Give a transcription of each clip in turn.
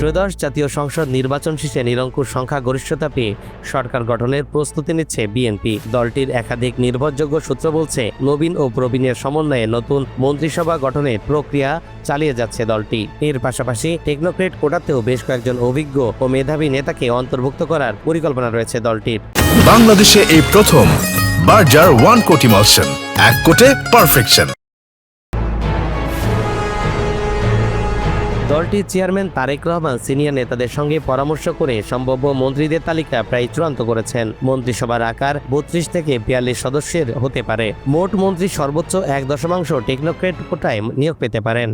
ত্রয়োদশ জাতীয় সংসদ নির্বাচন শেষে নিরঙ্কুশ সংখ্যা গরিষ্ঠতা পেয়ে সরকার গঠনের প্রস্তুতি নিচ্ছে বিএনপি। দলটির একাধিক নির্ভরযোগ্য সূত্র বলছে, নবীন ও প্রবীণের সমন্বয়ে নতুন মন্ত্রিসভা গঠনের প্রক্রিয়া চালিয়ে যাচ্ছে দলটি। এর পাশাপাশি টেকনোক্রেট কোটাতেও বেশ কয়েকজন অভিজ্ঞ ও মেধাবী নেতাকে অন্তর্ভুক্ত করার পরিকল্পনা রয়েছে দলটির। বাংলাদেশে এই প্রথম বার্জার ওয়ান কোটি মালসন এক কোটে পারফেকশন। দলটির চেয়ারম্যান তারেক রহমান সিনিয়র নেতাদের সঙ্গে পরামর্শ করে সম্ভাব্য মন্ত্রীদের তালিকা প্রায় চূড়ান্ত করেছেন। মন্ত্রিসভার আকার বত্রিশ থেকে বিয়াল্লিশ সদস্যের হতে পারে। মোট মন্ত্রী সর্বোচ্চ এক দশমাংশ টেকনোক্রেট কোটায় নিয়োগ পেতে পারেন।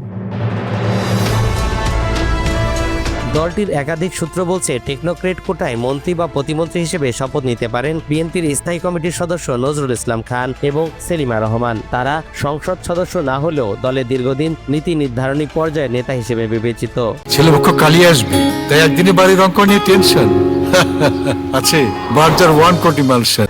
দলটির একাধিক সূত্র বলছে, টেকনোক্রেট কোটায় মন্ত্রী বা প্রতিমন্ত্রী হিসেবে শপথ নিতে পারেন বিএনপির স্থায়ী কমিটির সদস্য নজরুল ইসলাম খান এবং সেলিমা রহমান। তারা সংসদ সদস্য না হলেও দলের দীর্ঘদিন নীতি নির্ধারণী পর্যায়ে নেতা হিসেবে বিবেচিত। ছেলেপক্ষ কালি আসবে, তাই একদিনে বাড়ির অঙ্ক নিয়ে টেনশন। আছে, বার্জার ওয়ান কোটি মালসন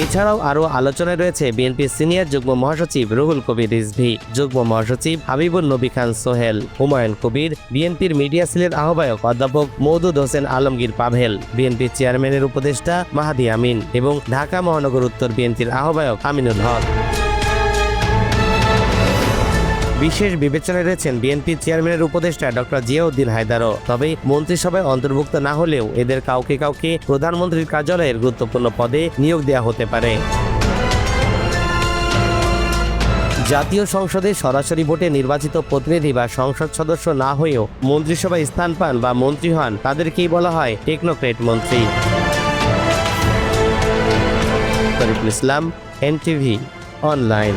এছাড়াও আরও আলোচনায় রয়েছে বিএনপির সিনিয়র যুগ্ম মহাসচিব রুহুল কবির রিজভি, যুগ্ম মহাসচিব হাবিবুল নবী খান সোহেল, হুমায়ুন কবির, বিএনপির মিডিয়া সেলের আহ্বায়ক অধ্যাপক মৌদুদ হোসেন আলমগীর পাভেল বিএনপির চেয়ারম্যানের উপদেষ্টা মাহাদি আমিন এবং ঢাকা মহানগর উত্তর বিএনপির আহ্বায়ক আমিনুল হক। বিশেষ বিবেচনায় রয়েছেন বিএনপি চেয়ারম্যানের উপদেষ্টা ডক্টর জিয়াউদ্দিন হায়দারও। তবে মন্ত্রিসভায় অন্তর্ভুক্ত না হলেও এদের কাউকে কাউকে প্রধানমন্ত্রীর কার্যালয়ের গুরুত্বপূর্ণ পদে নিয়োগ দেওয়া হতে পারে। জাতীয় সংসদে সরাসরি ভোটে নির্বাচিত প্রতিনিধি বা সংসদ সদস্য না হয়েও মন্ত্রিসভায় স্থান পান বা মন্ত্রী হন, তাদেরকেই বলা হয় টেকনোক্রেট মন্ত্রী। Islam, NTV, online.